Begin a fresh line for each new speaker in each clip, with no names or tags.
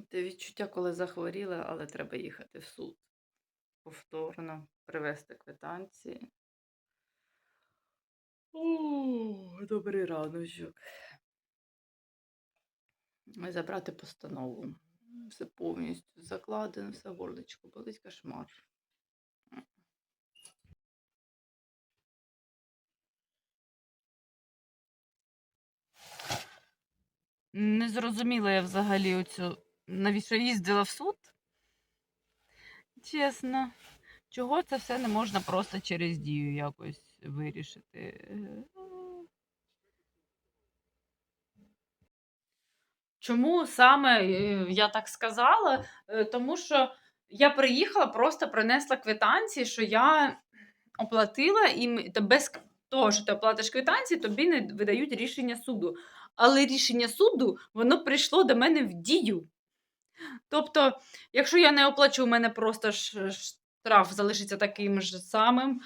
Те відчуття, коли захворіла, але треба їхати в суд повторно, привезти квитанції. О, добрий раночок. Забрати постанову. Все повністю закладено, все горлечко болить кошмар. Не зрозуміла я взагалі оцю, навіщо їздила в суд. Чесно. Чого це все не можна просто через дію якось вирішити? Чому саме е, я так сказала? Е, Тому що я приїхала, просто принесла квитанції, що я оплатила, і без того, що ти оплатиш квитанції, тобі не видають рішення суду. Але рішення суду воно прийшло до мене в дію. Тобто, якщо я не оплачу, у мене просто штраф залишиться таким ж самим.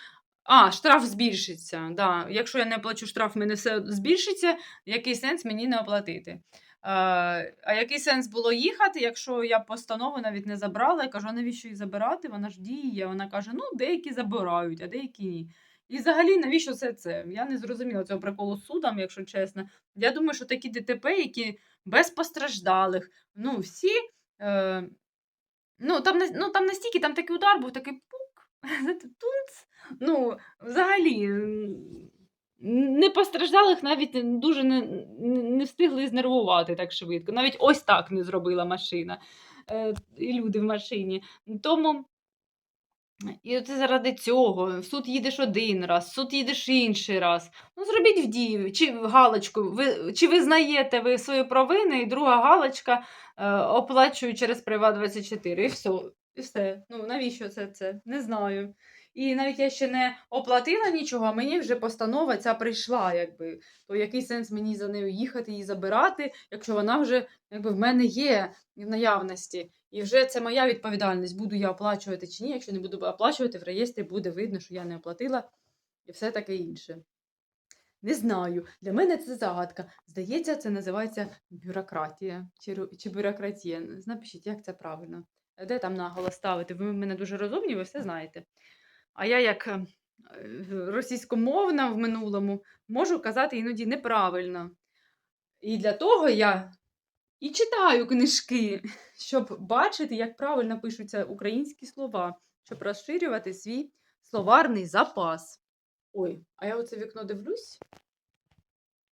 А, штраф збільшиться. Да. Якщо я не оплачу штраф, мене все збільшиться. Який сенс мені не оплатити? А, який сенс було їхати, якщо я постанову навіть не забрала? Я кажу, навіщо її забирати? Вона ж діє. Вона каже: ну, деякі забирають, а деякі ні. І взагалі, навіщо все це? Я не зрозуміла цього приколу з судом, якщо чесно. Я думаю, що такі ДТП, які без постраждалих, ну, всі. Е, ну, там, ну, там настільки, там такий удар був, такий пук, тунц. Ну, взагалі, не постраждалих навіть дуже не не встигли знервувати так швидко. Навіть ось так не зробила машина е, і люди в машині. Тому. І це заради цього. В суд їдеш один раз, в суд їдеш інший раз. Ну, зробіть в дію, чи галочку, ви, чи визнаєте ви свою провину, і друга галочка е, оплачую через Приват24. І все. І все. Ну, навіщо це це? Не знаю. І навіть я ще не оплатила нічого, а мені вже постанова ця прийшла, якби. То який сенс мені за нею їхати і забирати, якщо вона вже якби, в мене є в наявності. І вже це моя відповідальність, буду я оплачувати чи ні. Якщо не буду оплачувати, в реєстрі буде видно, що я не оплатила і все таке інше. Не знаю. Для мене це загадка. Здається, це називається бюрократія чи, чи бюрократія. Напишіть, як це правильно. Де там наголос ставити? Ви мене дуже розумні, ви все знаєте. А я, як е, російськомовна в минулому, можу казати іноді неправильно. І для того я і читаю книжки, щоб бачити, як правильно пишуться українські слова, щоб розширювати свій словарний запас. Ой, а я оце вікно дивлюсь.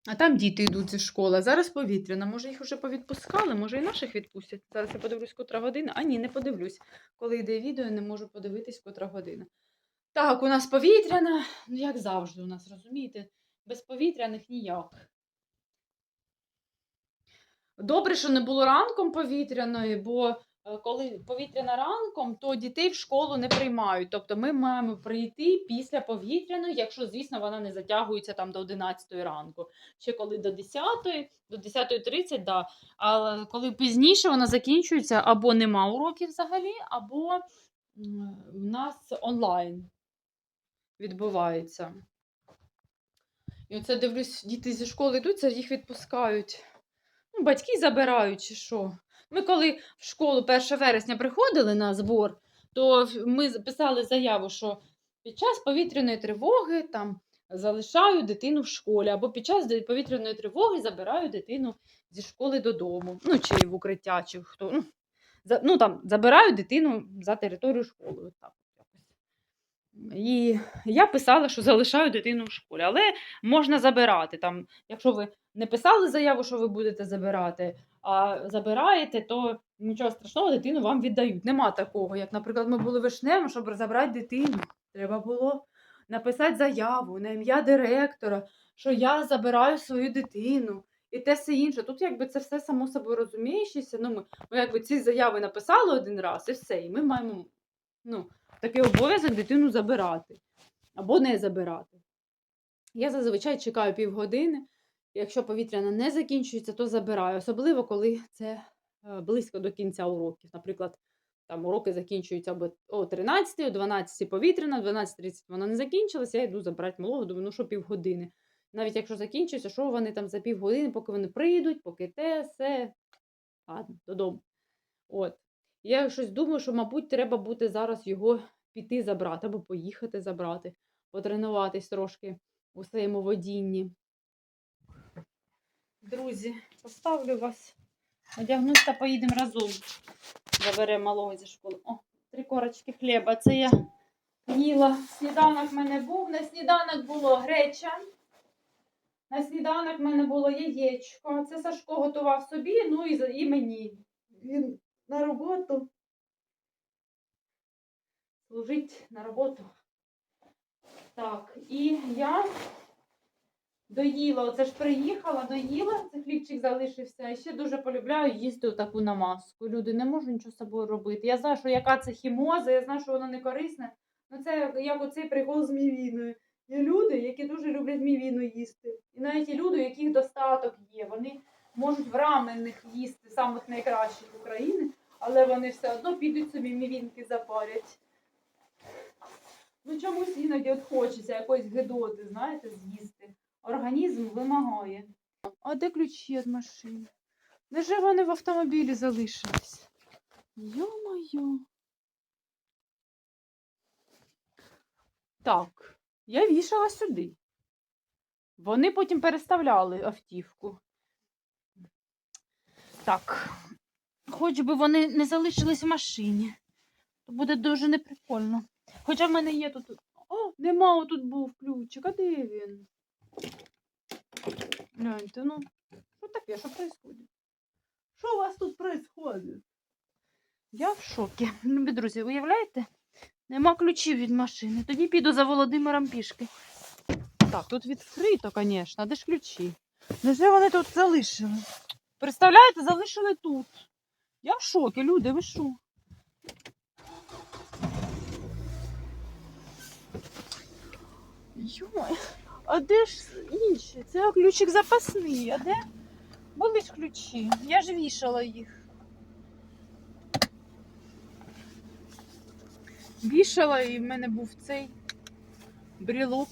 А там діти йдуть зі школи. Зараз повітряна. Може, їх вже повідпускали, може і наших відпустять. Зараз я подивлюсь, котра година. А ні, не подивлюсь. Коли йде відео, не можу подивитись, котра година. Так, у нас повітряна, ну як завжди, у нас, розумієте, без повітряних ніяк. Добре, що не було ранком повітряної, бо е, коли повітряна ранком, то дітей в школу не приймають. Тобто ми маємо прийти після повітряної, якщо, звісно, вона не затягується там до 11 ранку. Ще коли до 10, до 10.30, да. А коли пізніше вона закінчується, або нема уроків взагалі, або в нас онлайн відбувається. І оце дивлюсь, діти зі школи йдуть, їх відпускають. Ну, батьки забирають чи що. Ми коли в школу 1 вересня приходили на збор, то ми писали заяву, що під час повітряної тривоги там залишаю дитину в школі, або під час повітряної тривоги забираю дитину зі школи додому. Ну, чи в укриття, чи хто. Ну, за, ну там забираю дитину за територію школи. Так. І я писала, що залишаю дитину в школі, але можна забирати. Там, якщо ви не писали заяву, що ви будете забирати, а забираєте, то нічого страшного, дитину вам віддають. Нема такого. Як, наприклад, ми були вишневим, щоб забрати дитину. Треба було написати заяву на ім'я директора, що я забираю свою дитину. І те все інше. Тут якби це все само собою розумієшся. Ну, ми, ми якби ці заяви написали один раз і все. І ми маємо ну, такий обов'язок дитину забирати або не забирати. Я зазвичай чекаю півгодини. Якщо повітряна не закінчується, то забираю. Особливо, коли це е, близько до кінця уроків. Наприклад, там уроки закінчуються або о 13, о 12 повітряна, 12.30 вона не закінчилася, я йду забрати малого, думаю, ну що півгодини. Навіть якщо закінчується, що вони там за півгодини, поки вони прийдуть, поки те, все. Ладно, додому. От. Я щось думаю, що, мабуть, треба буде зараз його піти забрати або поїхати забрати, потренуватись трошки у своєму водінні. Друзі, поставлю вас. Одягнусь та поїдемо разом. Заберемо малого зі школи. О, три корочки хліба. Це я їла. Сніданок в мене був. На сніданок було греча. На сніданок в мене було яєчко. Це Сашко готував собі, ну і, і мені. Він на роботу. Служить на роботу. Так, і я доїла. Оце ж приїхала, доїла, це хлібчик залишився. І ще дуже полюбляю їсти таку намазку. Люди не можу нічого з собою робити. Я знаю, що яка це хімоза, я знаю, що воно не корисне. Ну це як оцей прикол з мівіною. Є люди, які дуже люблять мівіну їсти. І навіть є люди, у яких достаток є. Вони можуть в раменних їсти самих найкращих України, але вони все одно підуть собі мівінки запарять. Ну чомусь іноді от хочеться якоїсь гидоти, знаєте, з'їсти. Організм вимагає. А де ключі від машини? Невже вони в автомобілі залишились? Йо-моє. Так, я вішала сюди. Вони потім переставляли автівку. Так. Хоч би вони не залишились в машині. То буде дуже неприкольно. Хоча в мене є тут. О, нема тут був ключик. А де він? Гляньте, ну. Що таке? Що происходит? Що у вас тут происходит? Я в шокі. Любі друзі, уявляєте? Нема ключів від машини. Тоді піду за Володимиром пішки. Так, тут відкрито, звісно. Де ж ключі? Невже вони тут залишили? Представляєте, залишили тут. Я в шокі, люди, ви що? Йой, а де ж інші? Це ключик запасний, а де? Були ж ключі. Я ж вішала їх. Вішала і в мене був цей брілок.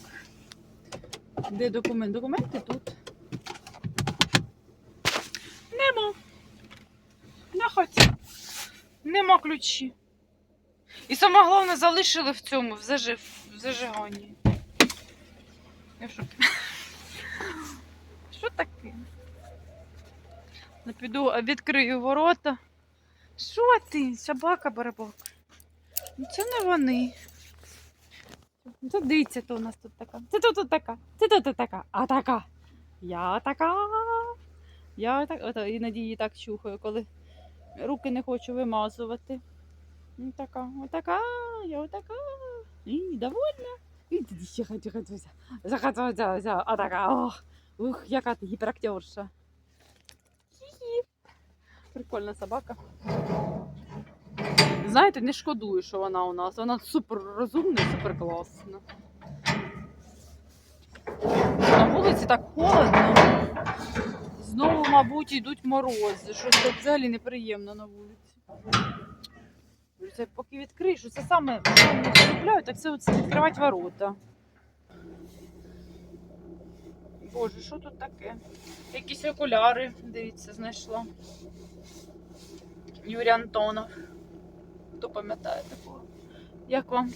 Де документ? Документи тут. Нема. На хаті. Нема ключі. І саме головне залишили в цьому, в, зажи... в зажиганні. Що таке? Не піду, відкрию ворота. Що ти? Собака барабак. Ну, Це не вони. Це дивіться, то у нас тут така. Це тут, тут така. Це тут, така. А така. Я така. Я так. Іноді її так чухаю, коли руки не хочу вимазувати. Ну, така, отака, я отака. І довольна. І тоді ще хочу, хочу. Захотілося, а. Ох, ух, яка ти гіперактерша. Прикольна собака. Знаєте, не шкодую, що вона у нас. Вона супер розумна, і супер класна. На вулиці так холодно. Знову, мабуть, йдуть морози. Щось так взагалі неприємно на вулиці. Це поки відкриєш, це саме що полюбляю, так це відкривати ворота. Боже, що тут таке? Якісь окуляри, дивіться, знайшла. Юрій Антонов. Хто пам'ятає такого? Як вам?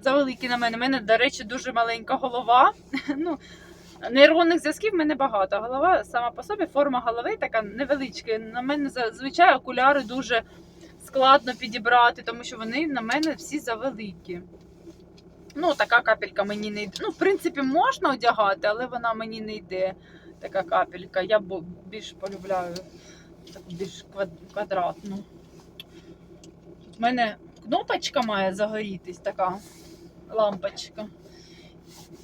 Завеликі на мене. У мене, до речі, дуже маленька голова. ну, нейронних зв'язків в мене багато. Голова сама по собі, форма голови така невеличка. На мене зазвичай окуляри дуже складно підібрати, тому що вони на мене всі завеликі. Ну, така капелька мені не йде. Ну, в принципі, можна одягати, але вона мені не йде. Така капелька. Я більш полюбляю таку більш квадратну. У мене кнопочка має загорітись, така лампочка.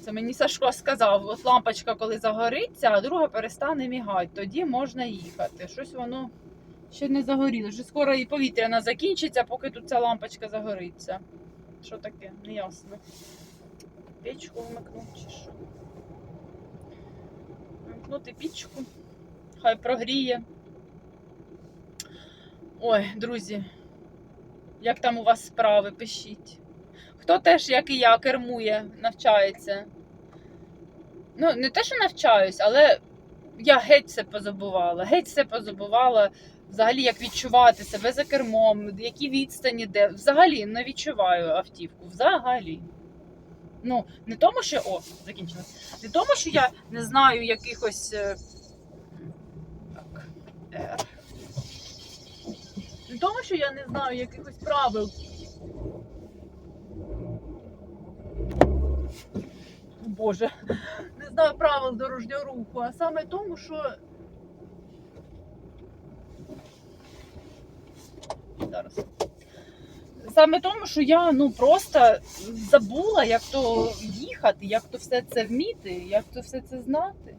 Це мені Сашко сказав, от лампочка, коли загориться, а друга перестане мігати, тоді можна їхати. Щось воно ще не загоріло. Вже скоро і повітряна закінчиться, поки тут ця лампочка загориться. Що таке? Неясно. Печку вмикну чи що? Вимкнути пічку. Хай прогріє. Ой, друзі, як там у вас справи, пишіть. Хто теж, як і я, кермує, навчається. Ну, не те, що навчаюсь, але я геть все позабувала, геть все позабувала. Взагалі, як відчувати себе за кермом, які відстані, де. Взагалі не відчуваю автівку. Взагалі. Ну, не тому, що. О, закінчилось. Не тому, що я не знаю якихось. е, Так. Не тому, що я не знаю якихось правил. О, Боже, не знаю правил дорожнього руху, а саме тому, що. Зараз. Саме тому, що я ну просто забула, як то їхати, як то все це вміти, як то все це знати.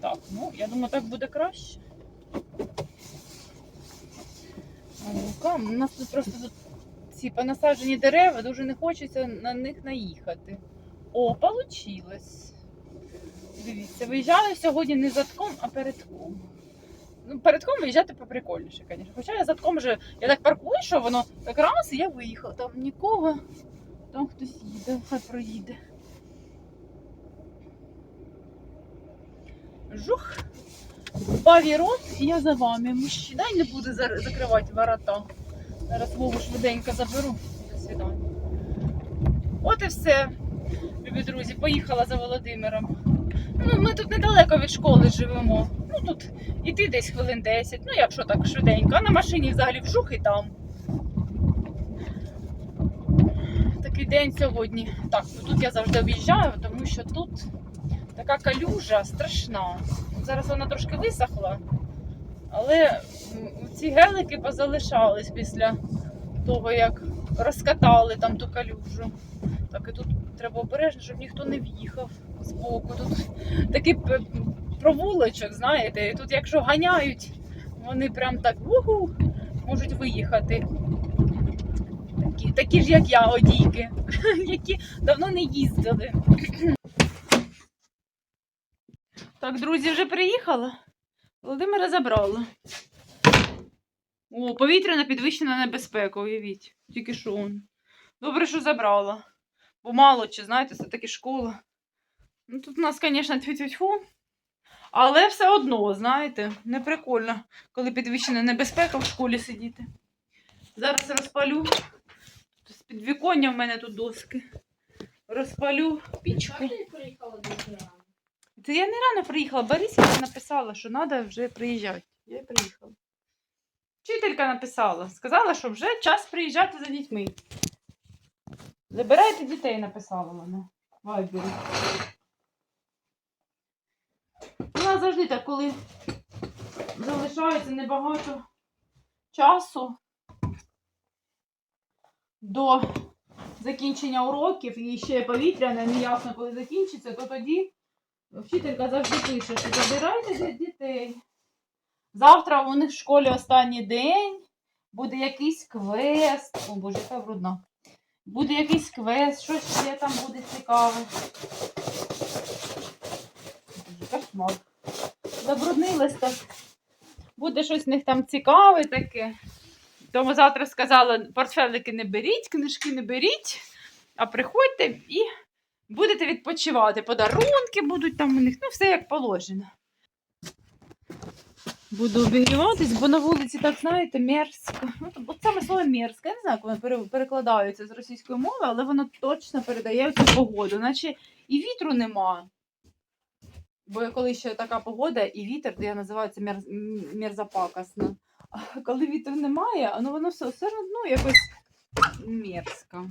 Так, ну я думаю, так буде краще. А У нас тут просто тут ці понасаджені дерева, дуже не хочеться на них наїхати. О, получилось. Дивіться, виїжджаю сьогодні не задком, а передком. Ну, передком виїжджати поприкольніше, звісно. Хоча я задком вже, я так паркую, що воно так раз, і я виїхала. Там нікого, там хтось їде, хай проїде. Жух. І я за вами. Мужчина не буде закривати ворота. Зараз Вову швиденько заберу. До свидання. От і все, любі друзі, поїхала за Володимиром. Ну, ми тут недалеко від школи живемо. Ну тут іти десь хвилин 10. Ну, якщо так швиденько, а на машині взагалі вжух і там. Такий день сьогодні. Так, ну, тут я завжди об'їжджаю, тому що тут така калюжа страшна. Зараз вона трошки висохла, але ці гелики позалишались після того, як розкатали там ту калюжу. Так і тут треба обережно, щоб ніхто не в'їхав з боку. Тут такий провулочок, знаєте, і тут якщо ганяють, вони прям так угу, можуть виїхати. Такі, такі ж, як я, одійки, які давно не їздили. Так, друзі, вже приїхала. Володимира забрала. О, повітряна підвищена небезпека, уявіть. Тільки що он. Добре, що забрала. Бо мало чи, знаєте, це таки школа. Ну, тут у нас, звісно, тьфу-тьфу-тьфу. Але все одно, знаєте, не прикольно, коли підвищена небезпека в школі сидіти. Зараз розпалю. З підвіконня в мене тут доски. Розпалю пічку. Це я не рано приїхала. Борисівна написала, що треба вже приїжджати. Я й приїхала. Вчителька написала. Сказала, що вже час приїжджати за дітьми. Забирайте дітей, написала вона. Вайбері. Нас завжди так, коли залишається небагато часу до закінчення уроків і ще повітряне, неясно, коли закінчиться, то тоді Вчителька завжди пише, що забирайте ді- дітей. Завтра у них в школі останній день, буде якийсь квест. О, боже, яка брудна. Буде якийсь квест, щось ще там буде цікаве. Кошмар. Так. Буде щось в них там цікаве таке. Тому завтра сказала, портфелики не беріть, книжки не беріть, а приходьте і Будете відпочивати, подарунки будуть там у них, ну все як положено. Буду обігріватись, бо на вулиці, так знаєте, мерзко. Ну, от саме слово мерзко, я не знаю, як воно перекладається з російської мови, але воно точно передає цю погоду, наче і вітру нема. Бо коли ще така погода і вітер, то я називаю це мерз... А коли вітру немає, ну воно все, все одно якось мерзко.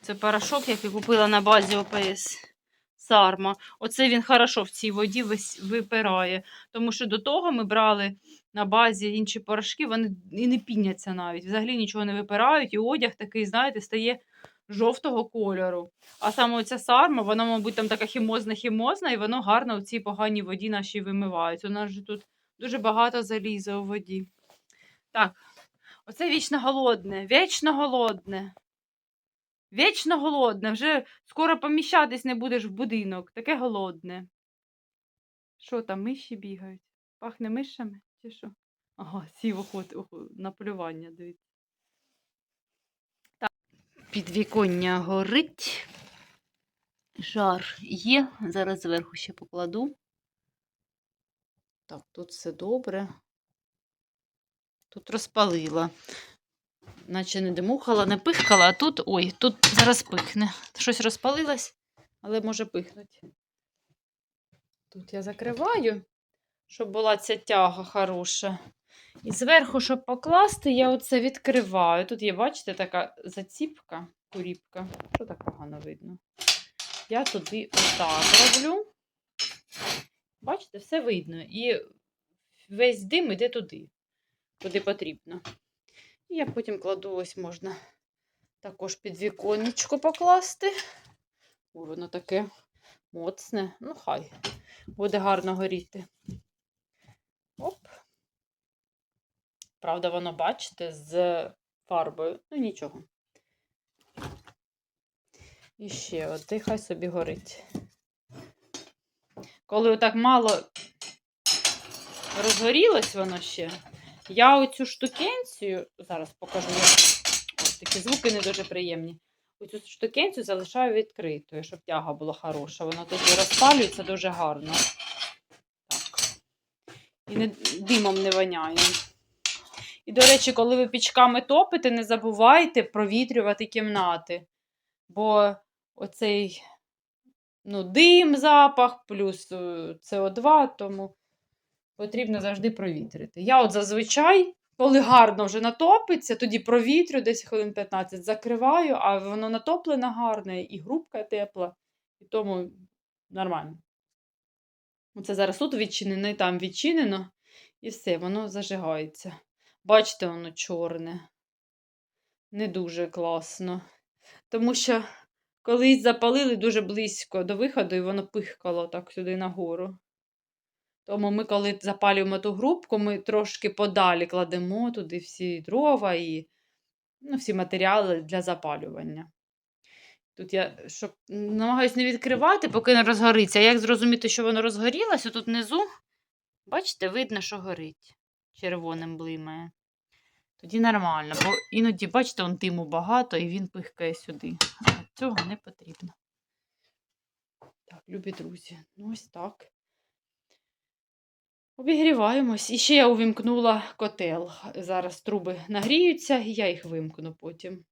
Це порошок, який купила на базі ОПС Сарма. Оце він хорошо в цій воді випирає. Тому що до того ми брали на базі інші порошки, вони і не піняться навіть. Взагалі нічого не випирають, і одяг такий, знаєте, стає жовтого кольору. А саме оця сарма, вона, мабуть, там така хімозна-хімозна, і воно гарно в цій поганій воді нашій вимивається. У нас же тут дуже багато заліза у воді. Так, оце вічно голодне, вічно голодне. Вічно голодне, вже скоро поміщатись не будеш в будинок. Таке голодне. Що там, миші бігають? Пахне мишами чи що? Ага, сів охот, охо- на полювання, дивіться. Так. Підвіконня горить. Жар є. Зараз зверху ще покладу. Так, тут все добре. Тут розпалила. Наче не димухала, не пихкала, а тут. Ой, тут зараз пихне. Щось розпалилось, але може пихнуть. Тут я закриваю, щоб була ця тяга хороша. І зверху, щоб покласти, я оце відкриваю. Тут є, бачите, така заціпка, куріпка. Що так погано видно? Я туди отак роблю. Бачите, все видно. І весь дим іде туди, куди потрібно. І я потім кладу, ось можна також під віконечко покласти. Ой, воно таке моцне. Ну, хай буде гарно горіти. Оп. Правда, воно, бачите, з фарбою. Ну, нічого. І ще от, і хай собі горить. Коли отак мало розгорілось воно ще, я оцю штукенцію, зараз покажу, такі звуки не дуже приємні. Оцю штукенцію залишаю відкритою, щоб тяга була хороша. Вона тоді розпалюється дуже гарно. Так. І не, димом не воняє. І, до речі, коли ви пічками топите, не забувайте провітрювати кімнати. Бо оцей ну, дим, запах, плюс е, СО2, тому потрібно завжди провітрити. Я от зазвичай, коли гарно вже натопиться, тоді провітрю десь хвилин 15, закриваю, а воно натоплене гарне, і грубка тепла, і тому нормально. Це зараз тут відчинено, і там відчинено, і все, воно зажигається. Бачите, воно чорне. Не дуже класно. Тому що колись запалили дуже близько до виходу, і воно пихкало так сюди нагору. Тому ми, коли запалюємо ту грубку, ми трошки подалі кладемо туди всі дрова і ну, всі матеріали для запалювання. Тут я щоб, намагаюся не відкривати, поки не розгориться. Як зрозуміти, що воно розгорілося, тут внизу, бачите, видно, що горить. Червоним блимає. Тоді нормально, бо іноді, бачите, он диму багато і він пихкає сюди. А цього не потрібно. Так, любі друзі, ну ось так. Обігріваємось. І ще я увімкнула котел. Зараз труби нагріються, і я їх вимкну потім.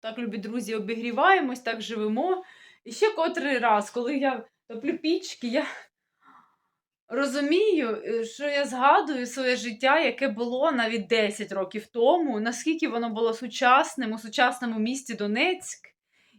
Так, любі друзі, обігріваємось, так живемо. І ще котрий раз, коли я топлю пічки, я розумію, е, що я згадую своє життя, яке було навіть 10 років тому, наскільки воно було сучасним у сучасному місті Донецьк,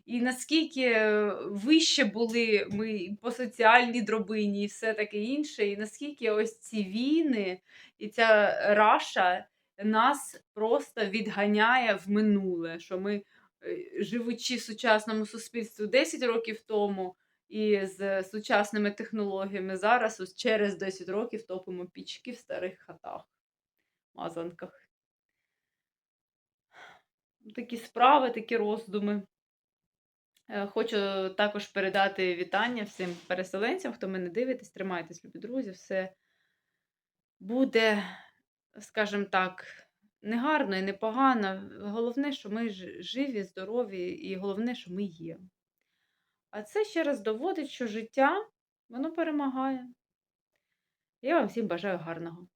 і наскільки е, вище були ми по соціальній дробині і все таке інше, і наскільки ось ці війни і ця раша нас просто відганяє в минуле, що ми, е, живучи в сучасному суспільстві 10 років тому, і з сучасними технологіями зараз ось через 10 років топимо пічки в старих хатах, мазанках. Такі справи, такі роздуми. Е, Хочу також передати вітання всім переселенцям, хто мене дивитесь, тримайтесь, любі друзі, все буде, скажімо так, не гарно і не погано. Головне, що ми живі, здорові, і головне, що ми є. А це ще раз доводить, що життя, воно перемагає. Я вам всім бажаю гарного.